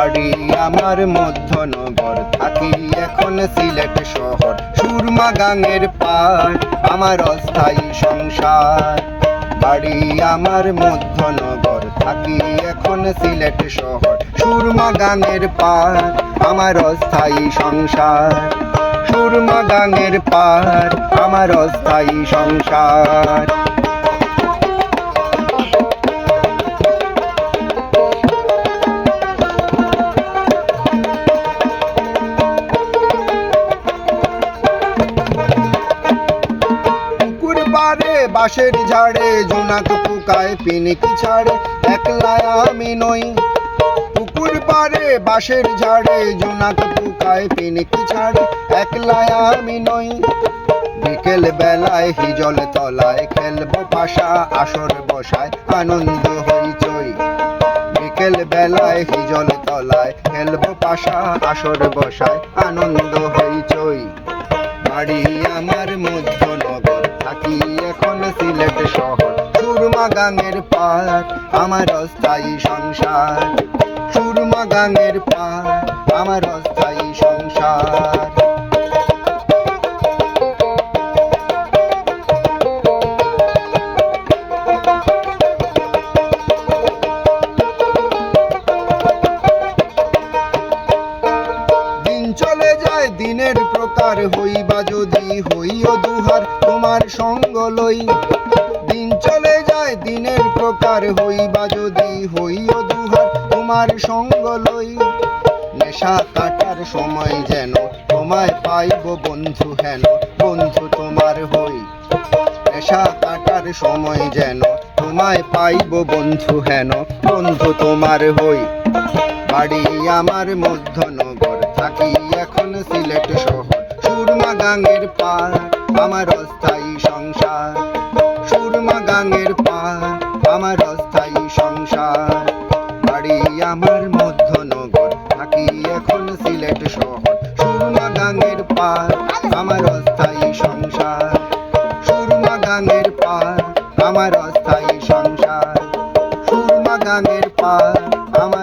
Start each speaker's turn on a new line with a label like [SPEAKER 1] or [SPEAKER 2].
[SPEAKER 1] আমার মধ্যনগর থাকি এখন সিলেট শহর। সুরমা গাঙের পার আমার অস্থায়ী সংসার। বাড়ি, আমার মধ্যনগর থাকি এখন সিলেট শহর। সুরমা গাঙের পার আমার অস্থায়ী সংসার। সুরমা গাঙের পার আমার অস্থায়ী সংসার। বাঁশের ঝাড়ে, জোনাক পোকায় পিনিকি ছাড়ে? একলায় আমি নই। পুকুর পাড়ে বাঁশের ঝাড়ে, জোনাক পোকায় পিনিকি ছাড়ে? একলায় আমি নই। বিকেল বেলায় হিজল তলায় খেলব পাশা, আসর বসায় আনন্দ হইচই বিকেল বেলায় হিজল তলায় খেলব পাশা, আসর বসায় আনন্দ হইচই বাড়ি আমার থাকি এখন সিলেট শহর। সুরমা গাঙের পার আমার অস্থায়ী সংসার। সুরমা গাঙের পার আমার অস্থায়ী সংসার। যায় দিনের প্রকার হইবা যদি, হইও দুহার তোমার সঙ্গ লই। দিন চলে যায়, দিনের প্রকার হইবা যদি, হইও দুহার তোমার সঙ্গ লই। নেশা কাটার সময় যেন তোমায় পাইব বন্ধু হেন, বন্ধু তোমার হই। নেশা কাটার সময় যেন তোমায় পাইব বন্ধু হেন, বন্ধু তোমার হই। বাড়ি আমার মধ্যনগর থাকি গাঙের পার আমার অস্থায়ী সংসার। সুরমা গাঙের পার আমার অস্থায়ী সংসার। বাড়ি আমার মধ্যনগর, থাকি এখন সিলেট শহর। সুরমা গাঙের পার আমার অস্থায়ী সংসার। সুরমা গাঙের পার আমার অস্থায়ী সংসার। সুরমা গাঙের পার আমার